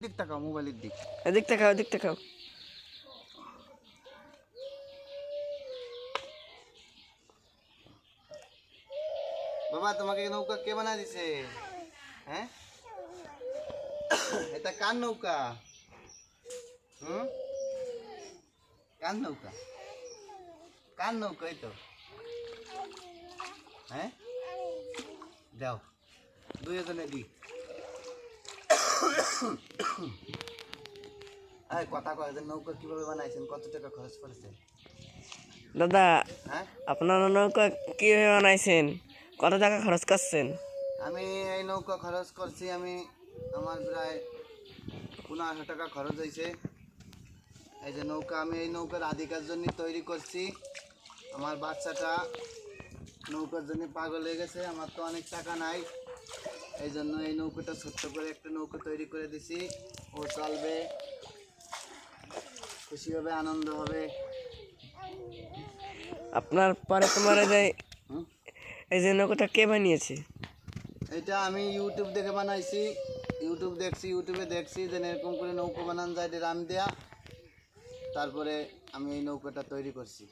দিক তাকাও মোবাইলের দিক। এদিক তাকাও এদিক তাকাও। বাবা তোমাকে নৌকা কে বানায় দিছে? হ্যাঁ? এটা কার নৌকা? হুম? কার নৌকা? কার নৌকা এই তো হ্যাঁ? দাও দুই জনে কথা কয় যে নৌকা কীভাবে বানাইছেন? কত টাকা খরচ করেছেন দাদা হ্যাঁ? আপনার নৌকা কীভাবে বানাইছেন? কত টাকা খরচ করছেন? আমি এই নৌকা খরচ করছি আমি আমার প্রায় পনেরোশো টাকা খরচ হয়েছে। এই যে নৌকা আমি এই নৌকার আধিকার জন্য তৈরি করছি। আমার বাচ্চাটা নৌকার জন্য পাগল হয়ে গেছে আমার তো অনেক টাকা নাই। এই জন্য এই নৌকাটা ছোট্ট করে একটা নৌকা তৈরি করে দিছি। ও চলবে। খুশি হবে আনন্দ হবে। আপনার পরে তোমার এই যে এই যে নৌকাটা কে বানিয়েছে? এটা আমি ইউটিউব দেখে বানাইছি। ইউটিউব দেখছি ইউটিউবে দেখছি যে এরকম করে নৌকো বানান যায় রাম দেয়া। তারপরে আমি এই নৌকাটা তৈরি করছি।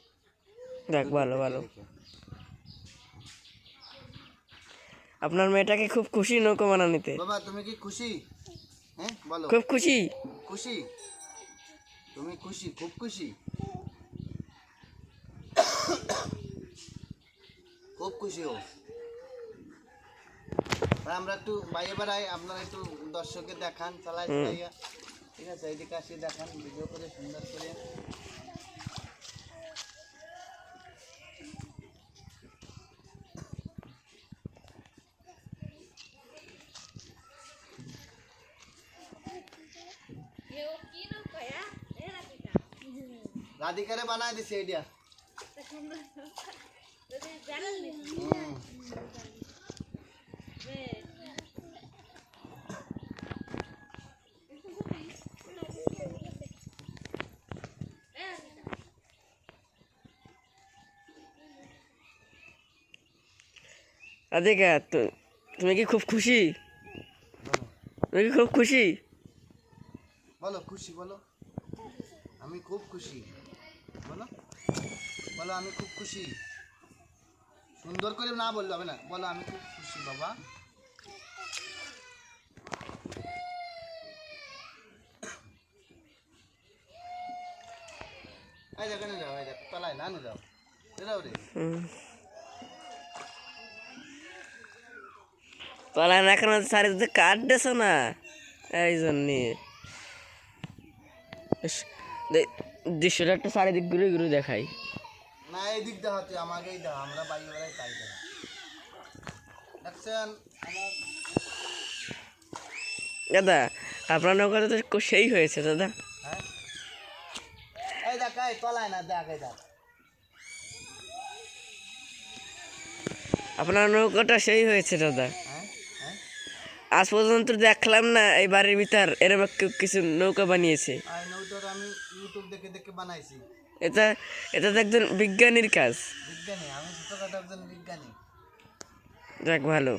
দেখ ভালো। ভালো দেখে। আপনার মেয়েটাকে খুব খুশি নৌকা বানানিতে বাবা তুমি কি খুশি? হ্যাঁ বলো। খুব খুশি। খুশি? তুমি খুশি খুব খুশি? খুব খুশি হো আমরা একটু বাইরে বেড়াই আপনারা একটু দর্শককে দেখান চালাই ঠিক আছে এইদিকে আসি দেখান ভিডিও করে সুন্দর করে। রাধিকারে বানায় দিছে এইটা হুম। রাধিকা তু- তুমি কি খুব খুশি তুমি কি খুব খুশি বলো, খুশি, বলো। আমি খুব খুশি। বলো বলো, আমি খুব খুশি। সুন্দর করে না বললে হবে না। বলো, আমি খুব খুশি, বাবা। দেখো না না না যাও। যাও রে। হুম। পালান এখন চারিদিকে কাটতেছ না, এই জন্যে। দৃশ্যটা একটা চারিদিক ঘুরে ঘুরে দেখাই। না এই দিক দেওয়া আমাকেই দাও আমরা বাইরে বেড়াই তাই দাও দেখছেন? দাদা আপনার নৌকাটা তো সেই হয়েছে দাদা। হ্যাঁ? এই দেখ এই তলায় না দেখ এই দেখ। আপনার নৌকাটা সেই হয়েছে দাদা। আজ পর্যন্ত দেখলাম না এই বাড়ির ভিতর। এরকম কিছু নৌকা বানিয়েছে। আর নৌকাটা আমি ইউটিউব দেখে দেখে বানাইছি। এটা এটা তো একজন বিজ্ঞানীর কাজ। বিজ্ঞানী আমি ছোটখাটো একজন বিজ্ঞানী। যাক ভালো।